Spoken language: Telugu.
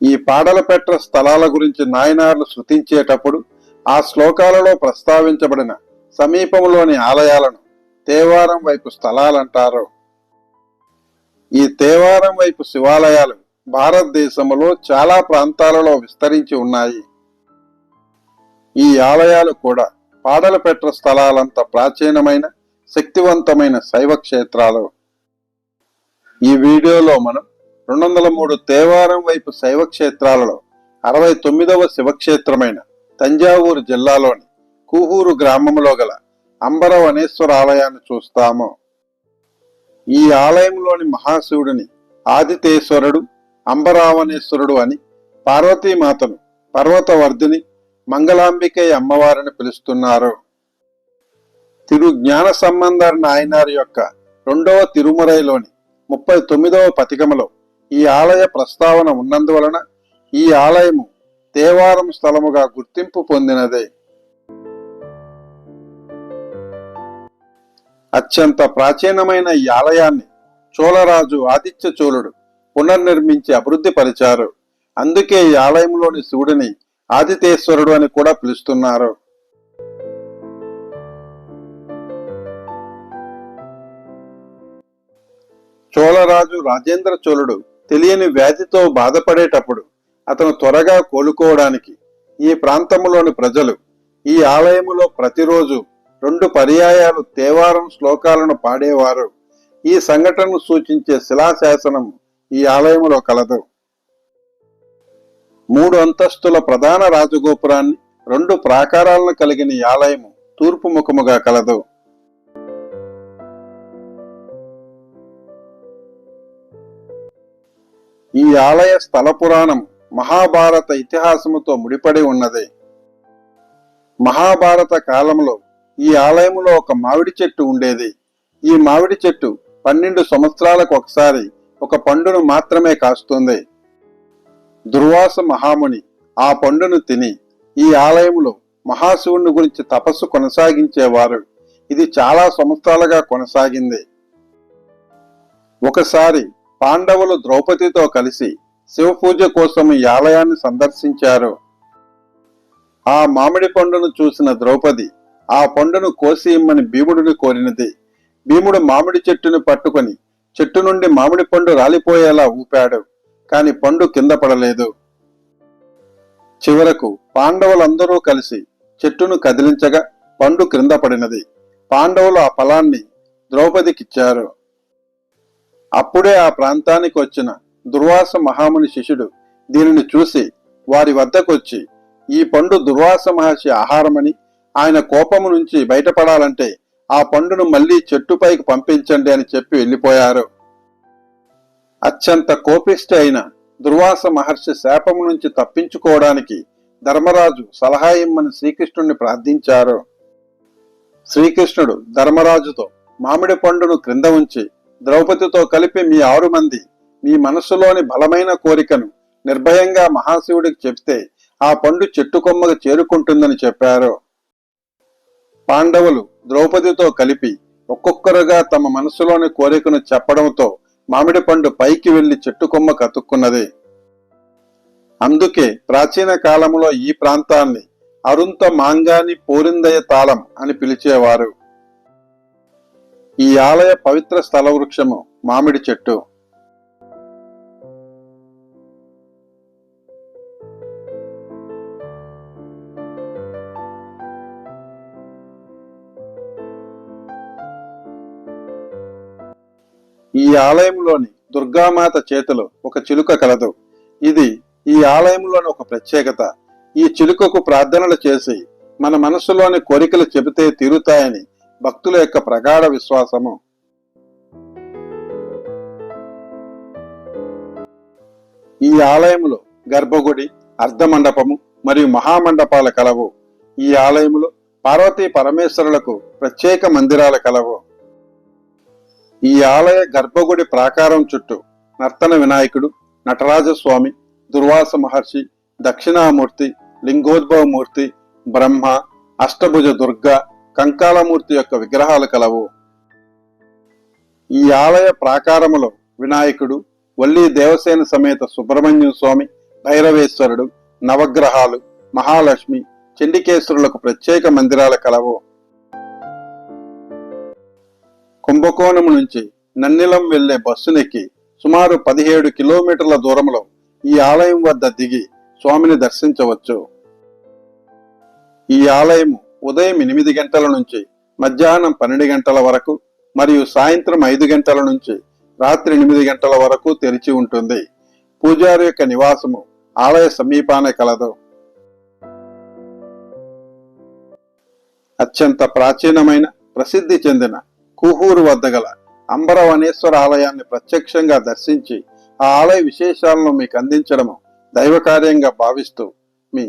ఈ పాడలపెట్ట స్థలాల గురించి నాయనార్లు శృతించేటప్పుడు ఆ శ్లోకాలలో ప్రస్తావించబడిన సమీపంలోని ఆలయాలను తేవారం వైపు స్థలాలంటారు. ఈ తేవారం వైపు శివాలయాలు భారతదేశంలో చాలా ప్రాంతాలలో విస్తరించి ఉన్నాయి. ఈ ఆలయాలు కూడా పాడలపెట్ట స్థలాలంత ప్రాచీనమైన శక్తివంతమైన శైవ క్షేత్రాలు. ఈ వీడియోలో మనం రెండు వందల మూడు తేవారం వైపు శైవ క్షేత్రాలలో అరవై తొమ్మిదవ శివక్షేత్రమైన తంజావూరు జిల్లాలోని కూహూరు గ్రామంలో గల అంబరవనేశ్వర ఆలయాన్ని చూస్తాము. ఈ ఆలయంలోని మహాశివుడిని ఆదితేశ్వరుడు అంబరావనేశ్వరుడు అని పార్వతీమాతను పర్వతవర్ధిని మంగళాంబికయ్య అమ్మవారిని పిలుస్తున్నారు. తిరు జ్ఞాన సంబంధర్ నాయనారి యొక్క రెండవ తిరుమరైలోని ముప్పై తొమ్మిదవ పథికములో ఈ ఆలయ ప్రస్తావన ఉన్నందువలన ఈ ఆలయము దేవారం స్థలముగా గుర్తింపు పొందినదే. అత్యంత ప్రాచీనమైన ఈ ఆలయాన్ని చోళరాజు ఆదిత్య చోళుడు పునర్నిర్మించి అభివృద్ధి పరిచారు. అందుకే ఈ ఆలయంలోని శివుడిని ఆదితేశ్వరుడు అని కూడా పిలుస్తున్నారు. చోళరాజు రాజేంద్ర చోళుడు తెలియని వ్యాధితో బాధపడేటప్పుడు అతను త్వరగా కోలుకోవడానికి ఈ ప్రాంతంలోని ప్రజలు ఈ ఆలయములో ప్రతిరోజు రెండు పర్యాయాలు తేవారం శ్లోకాలను పాడేవారు. ఈ సంఘటనను సూచించే శిలాశాసనం ఈ ఆలయములో కలదు. మూడు అంతస్తుల ప్రధాన రాజగోపురాన్ని రెండు ప్రాకారాలను కలిగిన ఆలయము తూర్పు ముఖముగా కలదు. ఈ ఆలయ స్థల పురాణం మహాభారత ఇతిహాసముతో ముడిపడి ఉన్నది. మహాభారత కాలంలో ఈ ఆలయములో ఒక మామిడి చెట్టు ఉండేది. ఈ మామిడి చెట్టు పన్నెండు సంవత్సరాలకు ఒకసారి ఒక పండును మాత్రమే కాస్తుంది. దుర్వాస మహాముని ఆ పండును తిని ఈ ఆలయంలో మహాశివుని గురించి తపస్సు కొనసాగించేవారు. ఇది చాలా సంవత్సరాలుగా కొనసాగింది. ఒకసారి పాండవులు ద్రౌపదితో కలిసి శివపూజ కోసం ఈ ఆలయాన్ని సందర్శించారు. ఆ మామిడి పండును చూసిన ద్రౌపది ఆ పండును కోసి ఇమ్మని భీముడిని కోరినది. భీముడు మామిడి చెట్టును పట్టుకొని చెట్టు నుండి మామిడి పండు రాలిపోయేలా ఊపాడు కాని పండు కింద పడలేదు. చివరకు పాండవులందరూ కలిసి చెట్టును కదిలించగా పండు క్రింద పడినది. పాండవులు ఆ ఫలాన్ని ద్రౌపదికిచ్చారు. అప్పుడే ఆ ప్రాంతానికి వచ్చిన దుర్వాస మహాముని శిష్యుడు దీనిని చూసి వారి వద్దకొచ్చి ఈ పండు దుర్వాస మహర్షి ఆహారమని ఆయన కోపము నుంచి బయటపడాలంటే ఆ పండును మళ్ళీ చెట్టుపైకి పంపించండి అని చెప్పి వెళ్ళిపోయారు. అత్యంత కోపిష్టి అయిన దుర్వాస మహర్షి శాపము నుంచి తప్పించుకోవడానికి ధర్మరాజు సలహా ఇమ్మని శ్రీకృష్ణుణ్ణి ప్రార్థించారు. శ్రీకృష్ణుడు ధర్మరాజుతో మామిడి పండును క్రింద ఉంచి ద్రౌపదితో కలిపి మీ ఆరు మంది మీ మనస్సులోని బలమైన కోరికను నిర్భయంగా మహాశివుడికి చెప్తే ఆ పండు చెట్టు కొమ్మకు చేరుకుంటుందని చెప్పారు. పాండవులు ద్రౌపదితో కలిపి ఒక్కొక్కరుగా తమ మనసులోని కోరికను చెప్పడంతో మామిడి పండు పైకి వెళ్ళి చెట్టు కొమ్మ కతుక్కున్నది అందుకే ప్రాచీన కాలంలో ఈ ప్రాంతాన్ని అరుంత మాంగాని పోరిందయ తాళం అని పిలిచేవారు. ఈ ఆలయ పవిత్ర స్థల వృక్షము మామిడి చెట్టు. ఈ ఆలయంలోని దుర్గామాత చేతులు ఒక చిలుక కలదు. ఇది ఈ ఆలయంలోని ఒక ప్రత్యేకత. ఈ చిలుకకు ప్రార్థనలు చేసి మన మనసులోని కోరికలు చెబితే తీరుతాయని భక్తుల యొక్క ప్రగాఢ విశ్వాసము. ఈ ఆలయములో గర్భగుడి అర్ధమండపము మరియు మహామండపాల కలవు. ఈ ఆలయములో పార్వతీ పరమేశ్వరులకు ప్రత్యేక మందిరాల కలవు. ఈ ఆలయ గర్భగుడి ప్రాకారం చుట్టూ నర్తన వినాయకుడు నటరాజస్వామి దుర్వాస మహర్షి దక్షిణామూర్తి లింగోద్భవమూర్తి బ్రహ్మ అష్టభుజ దుర్గ కంకాలమూర్తి యొక్క విగ్రహాలు కలవు. ఈ ఆలయ ప్రాకారములో వినాయకుడు వల్లి దేవసేన సమేత సుబ్రహ్మణ్యం స్వామి భైరవేశ్వరుడు నవగ్రహాలు మహాలక్ష్మి చండికేశ్వరులకు ప్రత్యేక మందిరాల కలవు. కుంభకోణం నుంచి నన్నిలం వెళ్ళే బస్సునెక్కి సుమారు పదిహేడు కిలోమీటర్ల దూరంలో ఈ ఆలయం వద్ద దిగి స్వామిని దర్శించవచ్చు. ఈ ఆలయం ఉదయం ఎనిమిది గంటల నుంచి మధ్యాహ్నం పన్నెండు గంటల వరకు మరియు సాయంత్రం ఐదు గంటల నుంచి రాత్రి ఎనిమిది గంటల వరకు తెరిచి ఉంటుంది. పూజారి యొక్క నివాసము ఆలయ సమీపానే కలదు. అత్యంత ప్రాచీనమైన ప్రసిద్ధి చెందిన కుహూరు వద్ద గల అంబరవనేశ్వర ఆలయాన్ని ప్రత్యక్షంగా దర్శించి ఆ ఆలయ విశేషాలను మీకు అందించడము దైవకార్యంగా భావిస్తూ మీ